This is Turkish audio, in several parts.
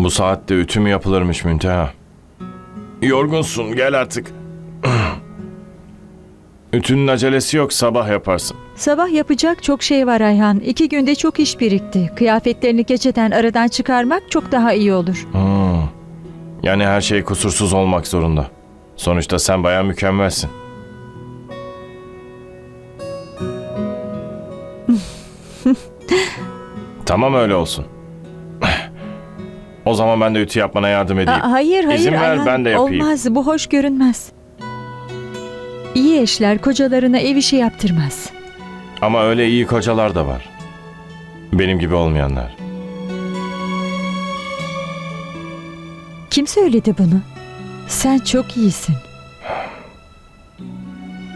Bu saatte ütü mü yapılırmış Münteha? Yorgunsun gel artık. Ütünün acelesi yok sabah yaparsın. Sabah yapacak çok şey var Ayhan. İki günde çok iş birikti. Kıyafetlerini geceden aradan çıkarmak çok daha iyi olur. Hmm. Yani her şey kusursuz olmak zorunda. Sonuçta sen bayağı mükemmelsin. Tamam öyle olsun. O zaman ben de ütü yapmana yardım edeyim. Aa, hayır hayır İzin ver, Ayhan. ben de yapayım. Olmaz bu hoş görünmez. İyi eşler kocalarına ev işi yaptırmaz. Ama öyle iyi kocalar da var. Benim gibi olmayanlar. Kim söyledi bunu? Sen çok iyisin.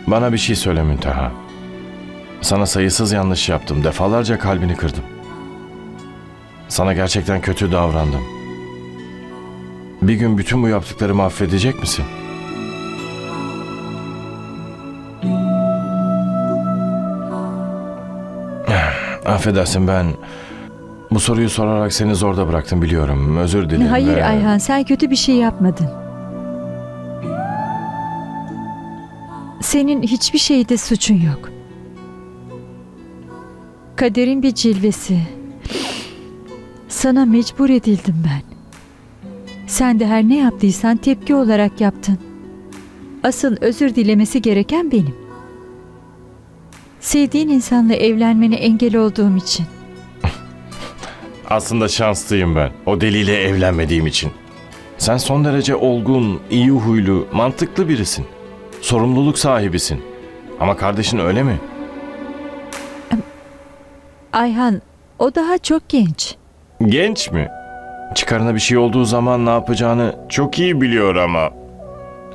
Bana bir şey söyle Münteha. Sana sayısız yanlış yaptım. Defalarca kalbini kırdım. Sana gerçekten kötü davrandım. Bir gün bütün bu yaptıklarımı affedecek misin? Affedersin ben bu soruyu sorarak seni zorda bıraktım biliyorum. Özür dilerim. Hayır ve- Ayhan sen kötü bir şey yapmadın. Senin hiçbir şeyde suçun yok. Kaderin bir cilvesi. Sana mecbur edildim ben. Sen de her ne yaptıysan tepki olarak yaptın. Asıl özür dilemesi gereken benim. Sevdiğin insanla evlenmene engel olduğum için. Aslında şanslıyım ben. O deliyle evlenmediğim için. Sen son derece olgun, iyi huylu, mantıklı birisin. Sorumluluk sahibisin. Ama kardeşin öyle mi? Ayhan, o daha çok genç. Genç mi? Çıkarına bir şey olduğu zaman ne yapacağını çok iyi biliyor ama.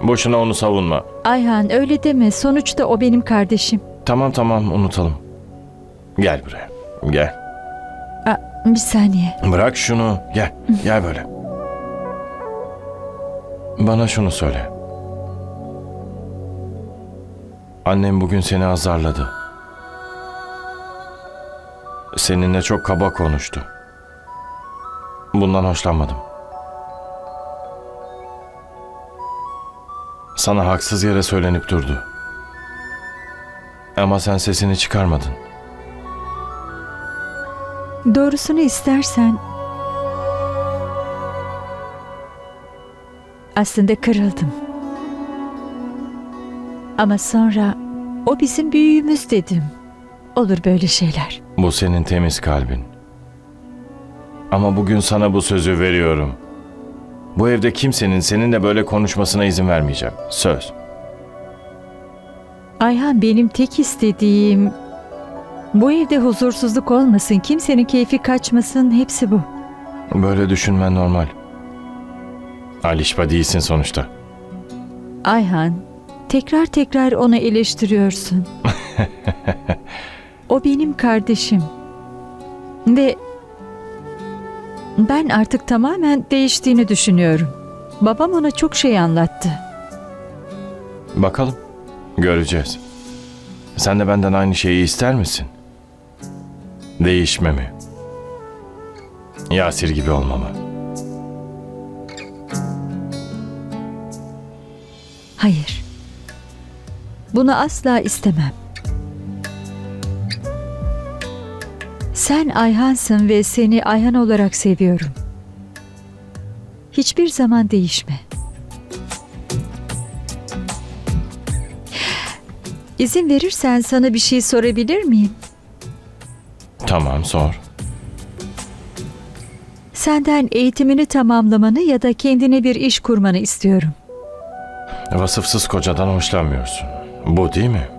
Boşuna onu savunma. Ayhan öyle deme. Sonuçta o benim kardeşim. Tamam tamam unutalım. Gel buraya. Gel. Aa, bir saniye. Bırak şunu. Gel. Gel böyle. Bana şunu söyle. Annem bugün seni azarladı. Seninle çok kaba konuştu. Bundan hoşlanmadım. Sana haksız yere söylenip durdu. Ama sen sesini çıkarmadın. Doğrusunu istersen... Aslında kırıldım. Ama sonra o bizim büyüğümüz dedim. Olur böyle şeyler. Bu senin temiz kalbin. Ama bugün sana bu sözü veriyorum. Bu evde kimsenin seninle böyle konuşmasına izin vermeyeceğim. Söz. Ayhan benim tek istediğim... Bu evde huzursuzluk olmasın, kimsenin keyfi kaçmasın, hepsi bu. Böyle düşünmen normal. Alişba değilsin sonuçta. Ayhan, tekrar tekrar onu eleştiriyorsun. o benim kardeşim. Ve ben artık tamamen değiştiğini düşünüyorum. Babam ona çok şey anlattı. Bakalım. Göreceğiz. Sen de benden aynı şeyi ister misin? Değişmemi. Yasir gibi olmamı. Hayır. Bunu asla istemem. Sen Ayhan'sın ve seni Ayhan olarak seviyorum. Hiçbir zaman değişme. İzin verirsen sana bir şey sorabilir miyim? Tamam sor. Senden eğitimini tamamlamanı ya da kendine bir iş kurmanı istiyorum. Vasıfsız kocadan hoşlanmıyorsun. Bu değil mi?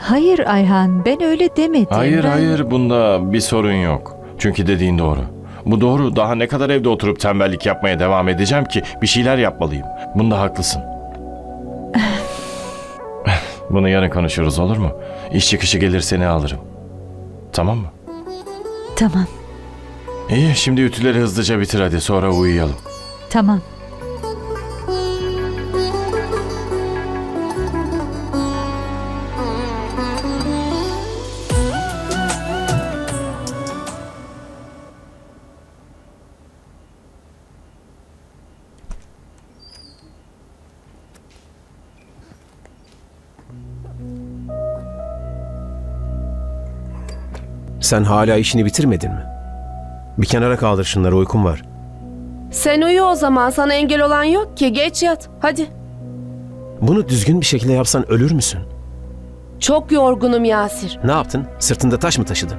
Hayır Ayhan, ben öyle demedim. Hayır Ben- hayır bunda bir sorun yok. Çünkü dediğin doğru. Bu doğru. Daha ne kadar evde oturup tembellik yapmaya devam edeceğim ki bir şeyler yapmalıyım. Bunda haklısın. Bunu yarın konuşuruz olur mu? İş çıkışı gelir seni alırım. Tamam mı? Tamam, İyi şimdi ütüleri hızlıca bitir hadi sonra uyuyalım. tamam. Sen hala işini bitirmedin mi? Bir kenara kaldır şunları uykum var. Sen uyu o zaman sana engel olan yok ki geç yat hadi. Bunu düzgün bir şekilde yapsan ölür müsün? Çok yorgunum Yasir. Ne yaptın? Sırtında taş mı taşıdın?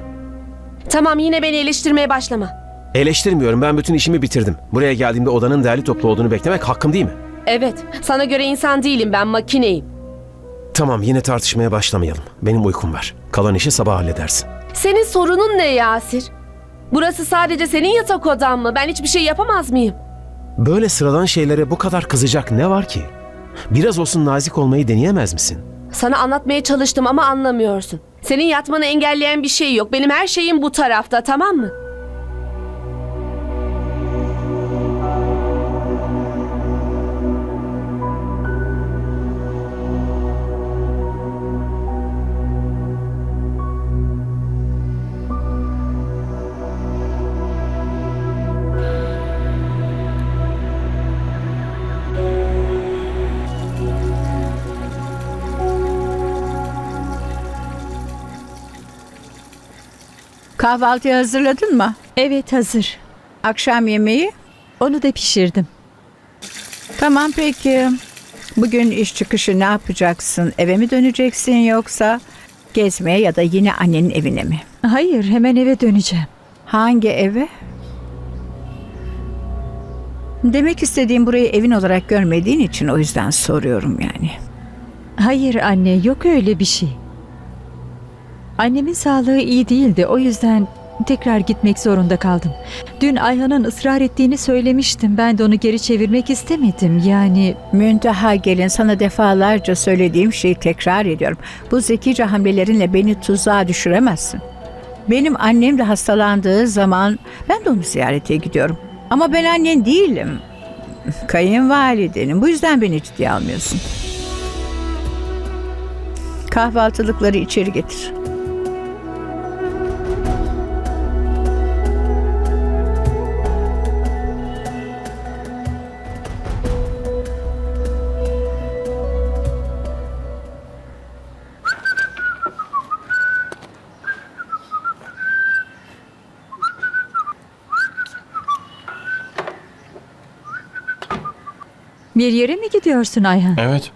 Tamam yine beni eleştirmeye başlama. Eleştirmiyorum ben bütün işimi bitirdim. Buraya geldiğimde odanın değerli toplu olduğunu beklemek hakkım değil mi? Evet sana göre insan değilim ben makineyim. Tamam yine tartışmaya başlamayalım. Benim uykum var. Kalan işi sabah halledersin. Senin sorunun ne Yasir? Burası sadece senin yatak odan mı? Ben hiçbir şey yapamaz mıyım? Böyle sıradan şeylere bu kadar kızacak ne var ki? Biraz olsun nazik olmayı deneyemez misin? Sana anlatmaya çalıştım ama anlamıyorsun. Senin yatmanı engelleyen bir şey yok. Benim her şeyim bu tarafta tamam mı? Kahvaltıyı hazırladın mı? Evet hazır. Akşam yemeği? Onu da pişirdim. Tamam peki. Bugün iş çıkışı ne yapacaksın? Eve mi döneceksin yoksa gezmeye ya da yine annenin evine mi? Hayır hemen eve döneceğim. Hangi eve? Demek istediğim burayı evin olarak görmediğin için o yüzden soruyorum yani. Hayır anne yok öyle bir şey. Annemin sağlığı iyi değildi o yüzden tekrar gitmek zorunda kaldım. Dün Ayhan'ın ısrar ettiğini söylemiştim. Ben de onu geri çevirmek istemedim. Yani Münteha gelin sana defalarca söylediğim şeyi tekrar ediyorum. Bu zekice hamlelerinle beni tuzağa düşüremezsin. Benim annem de hastalandığı zaman ben de onu ziyarete gidiyorum. Ama ben annen değilim. Kayınvalidenim. Bu yüzden beni ciddiye almıyorsun. Kahvaltılıkları içeri getir. Bir yere mi gidiyorsun Ayhan? Evet.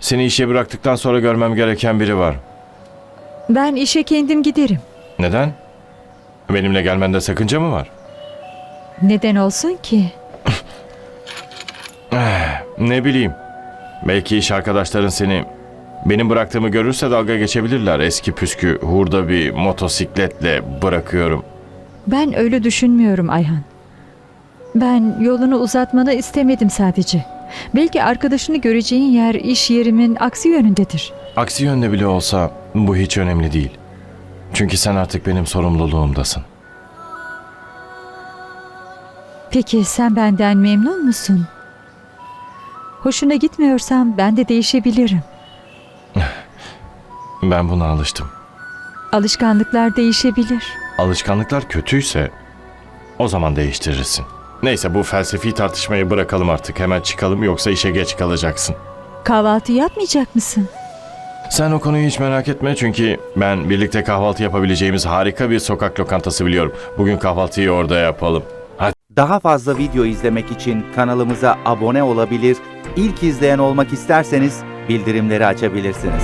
Seni işe bıraktıktan sonra görmem gereken biri var. Ben işe kendim giderim. Neden? Benimle gelmende sakınca mı var? Neden olsun ki? Ne bileyim. Belki iş arkadaşların seni benim bıraktığımı görürse dalga geçebilirler. Eski püskü hurda bir motosikletle bırakıyorum. Ben öyle düşünmüyorum Ayhan. Ben yolunu uzatmanı istemedim sadece. Belki arkadaşını göreceğin yer iş yerimin aksi yönündedir. Aksi yönde bile olsa bu hiç önemli değil. Çünkü sen artık benim sorumluluğumdasın. Peki sen benden memnun musun? Hoşuna gitmiyorsam ben de değişebilirim. Ben buna alıştım. Alışkanlıklar değişebilir. Alışkanlıklar kötüyse o zaman değiştirirsin. Neyse bu felsefi tartışmayı bırakalım artık. Hemen çıkalım yoksa işe geç kalacaksın. Kahvaltı yapmayacak mısın? Sen o konuyu hiç merak etme çünkü ben birlikte kahvaltı yapabileceğimiz harika bir sokak lokantası biliyorum. Bugün kahvaltıyı orada yapalım. Hadi. Daha fazla video izlemek için kanalımıza abone olabilir, ilk izleyen olmak isterseniz bildirimleri açabilirsiniz.